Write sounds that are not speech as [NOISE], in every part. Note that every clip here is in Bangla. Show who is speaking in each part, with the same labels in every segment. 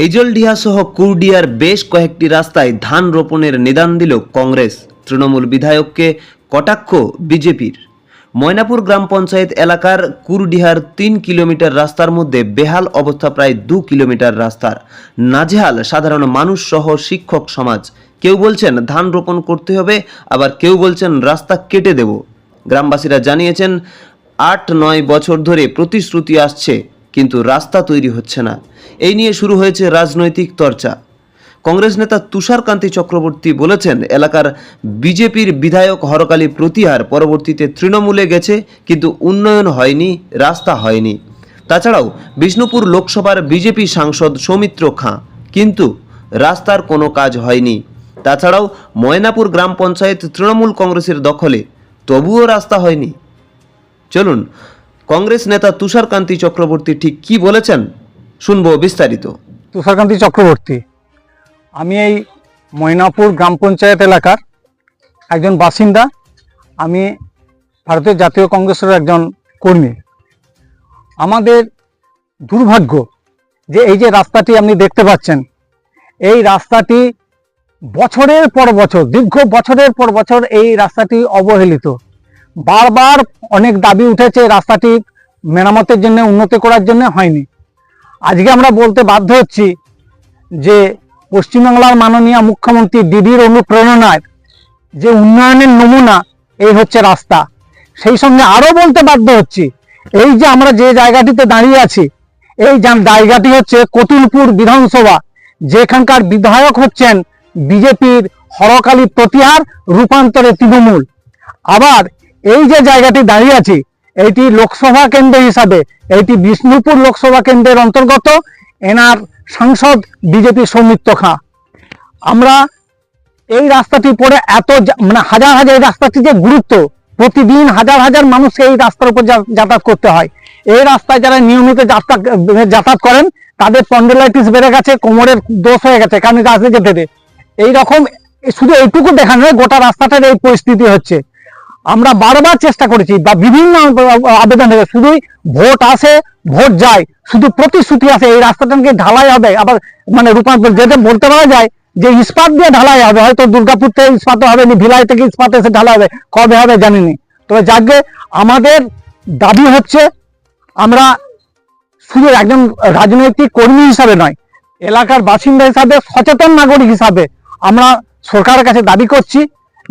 Speaker 1: হেজলডিহা সহ কুরডিয়ার বেশ কয়েকটি রাস্তায় ধান রোপণের নিদান দিল কংগ্রেস। তৃণমূল বিধায়ককে কটাক্ষ বিজেপির। ময়নাপুর গ্রাম পঞ্চায়েত এলাকার কুরডিহার তিন কিলোমিটার রাস্তার মধ্যে বেহাল অবস্থা প্রায় দু কিলোমিটার রাস্তার। নাজেহাল সাধারণ মানুষ সহ শিক্ষক সমাজ। কেউ বলছেন ধান রোপণ করতে হবে, আবার কেউ বলছেন রাস্তা কেটে দেব। গ্রামবাসীরা জানিয়েছেন, আট নয় বছর ধরে প্রতিশ্রুতি আসছে কিন্তু রাস্তা তৈরি হচ্ছে না। এই নিয়ে শুরু হয়েছে রাজনৈতিক চর্চা। কংগ্রেস নেতা তুষারকান্তি চক্রবর্তী বলেছেন, এলাকার বিজেপির বিধায়ক হরকালী প্রতিহার পরবর্তীতে তৃণমূলে গেছে, কিন্তু উন্নয়ন হয়নি, রাস্তা হয়নি। তাছাড়াও বিষ্ণুপুর লোকসভার বিজেপি সাংসদ সৌমিত্র খাঁ, কিন্তু রাস্তার কোনো কাজ হয়নি। তাছাড়াও ময়নাপুর গ্রাম পঞ্চায়েত তৃণমূল কংগ্রেসের দখলে, তবুও রাস্তা হয়নি। চলুন কংগ্রেস নেতা তুষারকান্তি চক্রবর্তী ঠিক কি বলেছেন? শুনব বিস্তারিত।
Speaker 2: তুষারকান্তি চক্রবর্তী, আমি এই ময়নাপুর গ্রাম পঞ্চায়েত এলাকার একজন বাসিন্দা। আমি ভারতীয় জাতীয় কংগ্রেসের একজন কর্মী। আমাদের দুর্ভাগ্য যে এই যে রাস্তাটি আপনি দেখতে পাচ্ছেন, এই রাস্তাটি বছরের পর বছর, দীর্ঘ বছরের পর বছর এই রাস্তাটি অবহেলিত। বারবার অনেক দাবি উঠেছে রাস্তাটি মেরামতের জন্য, উন্নতি করার জন্য হয়নি। আজকে আমরা বলতে বাধ্য হচ্ছি যে পশ্চিমবাংলার মাননীয় মুখ্যমন্ত্রী দিদির অনুপ্রেরণায় যে উন্নয়নের নমুনা, এই হচ্ছে রাস্তা। সেই সঙ্গে আরও বলতে বাধ্য হচ্ছি, এই যে আমরা যে জায়গাটিতে দাঁড়িয়ে আছি, এই জায়গাটি হচ্ছে কতুলপুর বিধানসভা, যেখানকার বিধায়ক হচ্ছেন বিজেপির হরকালী প্রতিহার রূপান্তরে তৃণমূল। আবার এই যে জায়গাটি দাঁড়িয়ে আছি, এইটি লোকসভা কেন্দ্র হিসাবে, এইটি বিষ্ণুপুর লোকসভা কেন্দ্রের অন্তর্গত এনার সাংসদ বিজেপি সৌমিত্র খাঁ। আমরা এই রাস্তাটি পরে এত মানে হাজার হাজার এই রাস্তাটি যে গুরুত্ব, প্রতিদিন হাজার হাজার মানুষকে এই রাস্তার উপর যাতায়াত করতে হয়। এই রাস্তায় যারা নিয়মিত যাতায়াত যাতায়াত করেন, তাদের পন্ডেলাইটিস বেড়ে গেছে, কোমরের দোষ হয়ে গেছে, কারণ রাস্তা যেতে এই রকম শুধু এইটুকু দেখা নয়, গোটা রাস্তাটার এই পরিস্থিতি হচ্ছে। আমরা বারবার চেষ্টা করেছি বা বিভিন্ন আবেদন হয়েছে শুধুই ভোট আসে, ভোট যায়, শুধু প্রতিশ্রুতি আসে, এই রাস্তাটাকে ঢালাই হবে, আবার মানে রূপান্তর যেটা বলতে পারা যায় যে ইস্পাত দিয়ে ঢালাই হবে, হয়তো দুর্গাপুর থেকে ইস্পাত হবে না, ভিলাই থেকে ইস্পাত এসে ঢালাই হবে, কবে হবে জানিনি। তবে যাকে আমাদের দাবি হচ্ছে, আমরা শুধু একজন রাজনৈতিক কর্মী হিসাবে নয়, এলাকার বাসিন্দা হিসাবে, সচেতন নাগরিক হিসাবে আমরা সরকারের কাছে দাবি করছি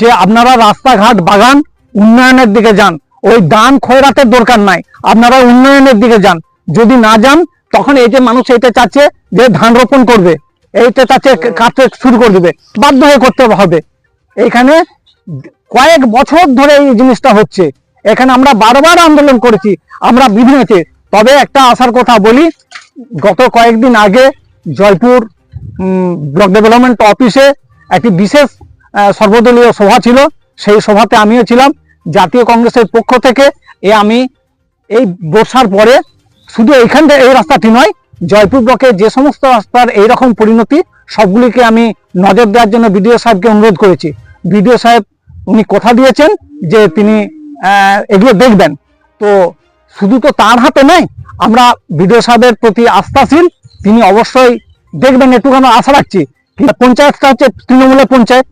Speaker 2: যে আপনারা রাস্তাঘাট, বাগান উন্নয়নের দিকে যান। ওই দান খয়রাতের দরকার নাই। আপনারা উন্নয়নের দিকে যান। যদি না যান, তখন এই যে মানুষ এইটা চাচ্ছে যে ধান রোপণ করবে, এইটা চাচ্ছে কাটতে শুরু করে দেবে, বাধ্য হয়ে করতে হবে। এখানে কয়েক বছর ধরে এই জিনিসটা হচ্ছে। এখানে আমরা বারবার আন্দোলন করেছি, আমরা বিভিন্ন তবে একটা আসার কথা বলি, গত কয়েকদিন আগে জয়পুর ব্লক ডেভেলপমেন্ট অফিসে একটি বিশেষ সর্বদলীয় সভা ছিল। সেই সভাতে আমিও ছিলাম। জাতীয় কংগ্রেসের পক্ষ থেকে এ আমি এই বর্ষার পরে শুধু এইখান থেকে এই রাস্তাটি নয়, জয়পুর ব্লকে যে সমস্ত রাস্তার এইরকম পরিণতি, সবগুলিকে আমি নজর দেওয়ার জন্য বিডিও সাহেবকে অনুরোধ করেছি। বিডিও সাহেব উনি কথা দিয়েছেন যে তিনি এগুলো দেখবেন। তো শুধু তো তার হাতে নয়, আমরা বিডিও সাহেবের প্রতি আস্থাশীল, তিনি অবশ্যই দেখবেন, একটুখানি আশা রাখছি। পঞ্চায়েতটা হচ্ছে তৃণমূলের পঞ্চায়েত।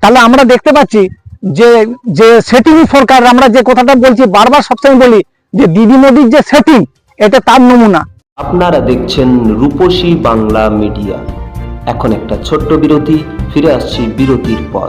Speaker 2: তাহলে আমরা দেখতে পাচ্ছি যে যে সেটিং সরকার, আমরা যে কথাটা বলছি, বারবার সবসময় বলি যে দিদি মোদির যে সেটিং এটা তার নমুনা।
Speaker 1: আপনারা দেখছেন রূপসী বাংলা মিডিয়া। এখন একটা ছোট্ট বিরতি, ফিরে আসছি বিরতির পর।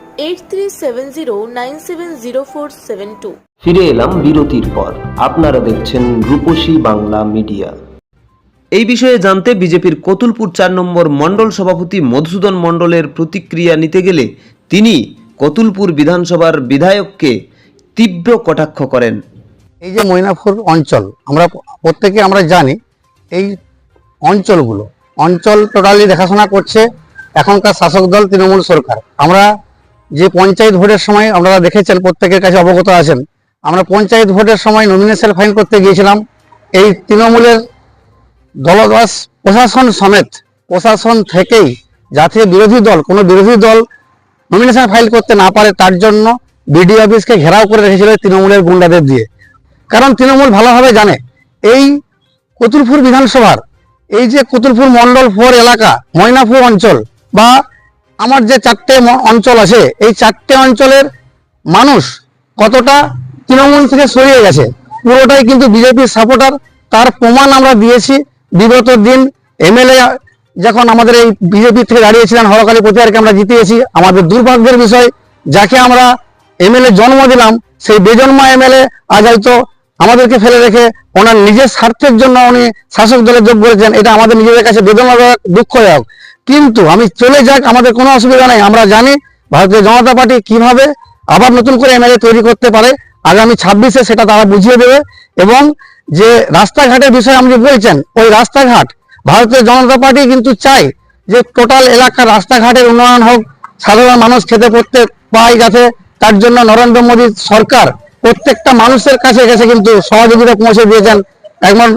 Speaker 3: eight three seven zero nine seven zero four seven two
Speaker 1: ফিরে এলাম বিরতির পর। আপনারা দেখছেন রূপসী বাংলা মিডিয়া। এই বিষয়ে জানতে বিজেপির কতুলপুর চার নম্বর মণ্ডল সভাপতি মধুসূদন মণ্ডলের প্রতিক্রিয়া নিতে গেলে তিনি কতুলপুর বিধানসভার বিধায়ককে তীব্র কটাক্ষ করেন।
Speaker 4: এই যে ময়নাপুর অঞ্চল আমরা প্রত্যেকে আমরা জানি এই অঞ্চলগুলো অঞ্চল টোটালি দেখাশোনা করছে এখনকার শাসক দল তৃণমূল সরকার। আমরা যে পঞ্চায়েত ভোটের সময় আপনারা দেখেছেন, প্রত্যেকের কাছে অবগত আছেন, আমরা পঞ্চায়েত ভোটের সময় নমিনেশন ফাইল করতে গিয়েছিলাম। এই তৃণমূলের দলদাস প্রশাসন সমেত, প্রশাসন থেকেই যাতে বিরোধী দল, কোনো বিরোধী দল নমিনেশন ফাইল করতে না পারে, তার জন্য বিডিও অফিসকে ঘেরাও করে রেখেছিল তৃণমূলের গুন্ডাদের দিয়ে। কারণ তৃণমূল ভালোভাবে জানে, এই কতুলপুর বিধানসভার, এই যে কতুলপুর মন্ডল ফোর এলাকা, ময়নাপুর অঞ্চল বা আমার যে চারটে অঞ্চল আছে, এই চারটে অঞ্চলের মানুষ কতটা তৃণমূল থেকে সরিয়ে গেছে, পুরোটাই কিন্তু বিজেপির সাপোর্টার তার প্রমাণ আমরা দিয়েছি বিগত দিন এমএলএ যখন আমাদের এই বিজেপি থেকে দাঁড়িয়েছিলেন হরকালী প্রতিহারকে আমরা জিতিয়েছি। আমাদের দুর্ভাগ্যের বিষয়, যাকে আমরা এমএলএ জন্ম দিলাম, সেই বেজন্মা এমএলএ আজ হয়তো আমাদেরকে ফেলে রেখে ওনার নিজের স্বার্থের জন্য উনি শাসক দলে যোগ করেছেন, এটা আমাদের নিজেদের কাছে বেদনাদায়ক, দুঃখদায়ক। কিন্তু আমি চলে যাক, আমাদের কোনো অসুবিধা নেই। আমরা জানি ভারতীয় জনতা পার্টি কীভাবে আবার নতুন করে এমএলএ তৈরি করতে পারে। আগামী ছাব্বিশে সেটা তারা বুঝিয়ে দেবে। এবং যে রাস্তাঘাটের বিষয়ে আপনি বলছেন, ওই রাস্তাঘাট ভারতীয় জনতা পার্টি কিন্তু চায় যে টোটাল এলাকার রাস্তাঘাটের উন্নয়ন হোক, সাধারণ মানুষ খেতে পড়তে পায় যাতে, তার জন্য নরেন্দ্র মোদী সরকার প্রত্যেকটা মানুষের কাছে কাছে কিন্তু সহযোগিতা পৌঁছে দিয়েছেন। এমন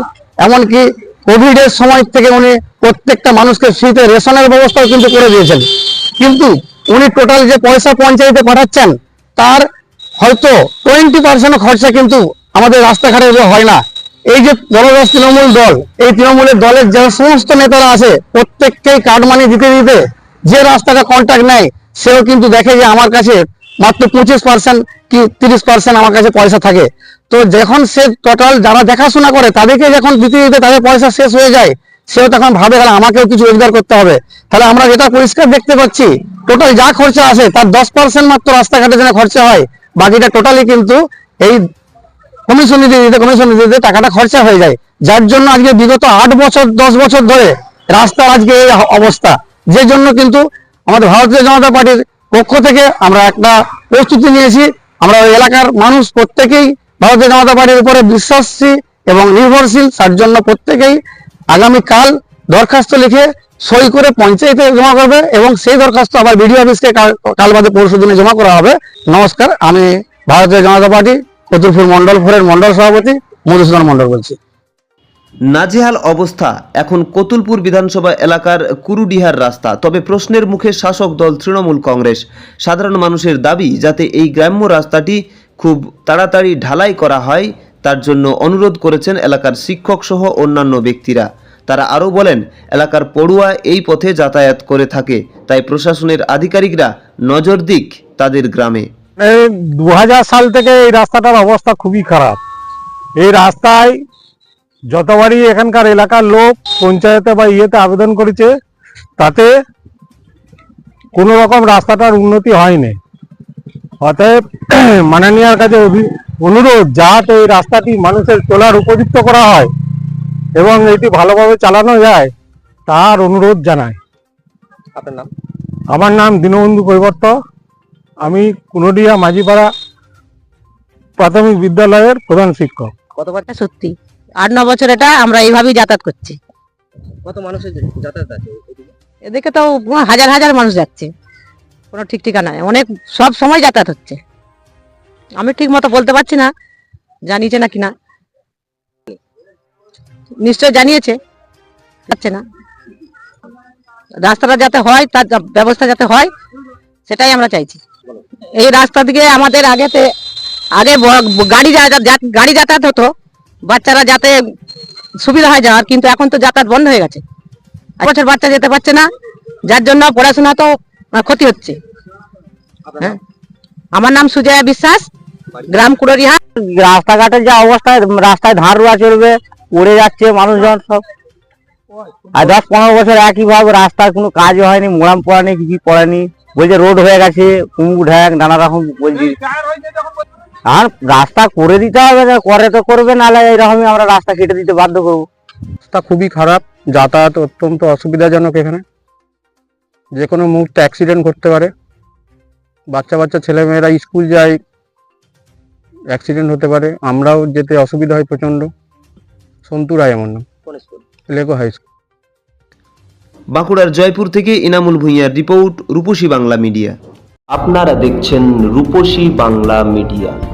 Speaker 4: এমনকি কোভিড এর সময় থেকে উনি প্রত্যেকটা মানুষকে ফ্রিতে রেশনের ব্যবস্থাও কিন্তু করে দিয়েছেন। কিন্তু উনি টোটাল যে পয়সা পঞ্চায়েতে পাঠাচ্ছেন, তার হয়তো টোয়েন্টি পার্সেন্ট খরচা কিন্তু আমাদের রাস্তাঘাটে হয় না। এই যে দলদাস তৃণমূল দল, এই তৃণমূলের দলের যে সমস্ত নেতারা আছে, প্রত্যেককেই কার্ড মানি দিতে দিতে যে রাস্তাটা কন্ট্যাক্ট নেয়, সেও কিন্তু দেখে যে আমার কাছে মাত্র পঁচিশ পার্সেন্ট কি তিরিশ পার্সেন্ট আমার কাছে পয়সা থাকে। তো যখন সে টোটাল যারা দেখাশোনা করে, তাদেরকে যখন দিতে দিতে তাদের পয়সা শেষ হয়ে যায়, সেও তখন ভাবে, তাহলে আমাকেও কিছু রোজগার করতে হবে। তাহলে আমরা যেটা পরিষ্কার দেখতে পাচ্ছি টোটাল যা খরচা আছে, তার দশ পার্সেন্ট মাত্র রাস্তাঘাটে যেন খরচা হয়, বাকিটা টোটালি কিন্তু এই কমিশন নিতে দিতে কমিশন নিতে দিতে টাকাটা খরচা হয়ে যায়। যার জন্য আজকে বিগত আট বছর, দশ বছর ধরে রাস্তার আজকে এই অবস্থা। যে জন্য কিন্তু আমাদের ভারতীয় জনতা পার্টির পক্ষ থেকে আমরা একটা প্রস্তুতি নিয়েছি। আমরা ওই এলাকার মানুষ প্রত্যেকেই, ভারতীয় জনতা পার্টির উপরে বিশ্বাসী এবং নির্ভরশীল, তার জন্য প্রত্যেকেই আগামীকাল দরখাস্ত লিখে সই করে পঞ্চায়েতে জমা করবে এবং সেই দরখাস্ত আবার বিডিও অফিসকে কাল- বাদে পরশু দিনে জমা করা হবে। নমস্কার, আমি ভারতীয় জনতা পার্টি কতুলপুর মন্ডল ফোরের মন্ডল সভাপতি মধুসূদন মন্ডল বলছি।
Speaker 1: নাজেহাল অবস্থা। এখন কতুলপুর বিধানসভা এলাকার কুরুডিহার রাস্তা। তবে প্রশ্নের মুখে শাসক দল তৃণমূল কংগ্রেস। সাধারণ মানুষের দাবি, যাতে এই গ্রাম্য রাস্তাটি খুব তাড়াতাড়ি ঢালাই করা হয়, তার জন্য অনুরোধ করেছেন এলাকার শিক্ষক সহ অন্যান্য ব্যক্তিরা। তারা আরও বলেন, এলাকার পড়ুয়া এই পথে যাতায়াত করে থাকে, তাই প্রশাসনের আধিকারিকরা নজর দিক তাদের গ্রামে।
Speaker 4: দু সাল থেকে এই রাস্তাটার অবস্থা খুবই খারাপ। এই রাস্তায় যতবারই এখানকার এলাকার লোক পঞ্চায়েতে বা ইয়েতে আবেদন করেছে তাতে কোনো রকম রাস্তাটার উন্নতি হয়নি। অতএব [CLEARS THROAT] মাননীয়ার কাছে অনুরোধ যাতে এই রাস্তাটি মানুষের চলার উপযুক্ত করা হয় এবং এটি ভালোভাবে চালানো যায় তার অনুরোধ জানাই।
Speaker 5: আপনার নাম?
Speaker 4: আমার নাম দীনবন্ধু কৈবর্ত। আমি কুনডিয়া মাঝিপাড়া প্রাথমিক বিদ্যালয়ের প্রধান শিক্ষক।
Speaker 6: এটা সত্যি? আট ন বছর এটা আমরা এইভাবেই যাতায়াত করছি।
Speaker 5: কত মানুষের যাতায়াত আছে এদিকে?
Speaker 6: তো হাজার হাজার মানুষ যাচ্ছে। কোনো ঠিক ঠিকানা নেই। অনেক সব সময় যাতায়াত হচ্ছে। আমি ঠিক মতো বলতে পারছি না জানিয়েছে না কিনা। নিশ্চয় জানিয়েছে যাচ্ছে না। রাস্তাটা যাতে হয় তার ব্যবস্থা যাতে হয় সেটাই আমরা চাইছি। এই রাস্তা দিকে আমাদের আগেতে আগে গাড়ি গাড়ি যাতায়াত হতো। বাচ্চারা যাতে সুবিধা হয় যাওয়ার কিন্তু এখন তো যাতায়াত বন্ধ হয়ে গেছে। এক বছর বাচ্চা যেতে পারছে না যার জন্য পড়াশোনা তো ক্ষতি হচ্ছে। হ্যাঁ? আমার নাম সুজয়া বিশ্বাস গ্রাম কুড়রিহা রাস্তাঘাটের যা অবস্থায় রাস্তায় ধান রোয়া চলবে উড়ে যাচ্ছে মানুষজন সব। আর দশ পনেরো বছর একই ভাবে রাস্তার কোনো কাজ হয়নি মোড়াম পড়ানি কিছু পড়েনি।
Speaker 7: বলছে রোড হয়ে গেছে কুমুক ঢ্যাক নানা রকম বলছি আর রাস্তা করে দিতে হবে না, করে তো করবে নাহলে এরকমই আমরা রাস্তা কেটে দিতে বাধ্য করব।
Speaker 2: রাস্তা খুবই খারাপ যাতায়াত অত্যন্ত অসুবিধাজনক এখানে। যে কোনো মুহূর্তে অ্যাক্সিডেন্ট ঘটতে পারে। বাচ্চা বাচ্চা ছেলেমেয়েরা স্কুল যায় অ্যাক্সিডেন্ট হতে পারে। আমরাও যেতে অসুবিধা হয় প্রচণ্ড। সন্তু রায় আমার নাম। লেগো হাই স্কুল।
Speaker 1: বাঁকুড়ার জয়পুর থেকে ইনামুল ভূঁইয়ার রিপোর্ট রূপসী বাংলা মিডিয়া। আপনারা দেখছেন রূপসী Bangla media.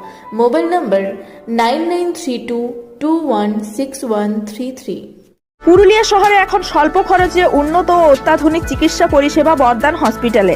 Speaker 3: Mobile number nine nine three two two one six one three three.
Speaker 8: Purulia শহরে এখন স্বল্প খরচে উন্নত ও অত্যাধুনিক চিকিৎসা পরিষেবা বর্দান হসপিটালে।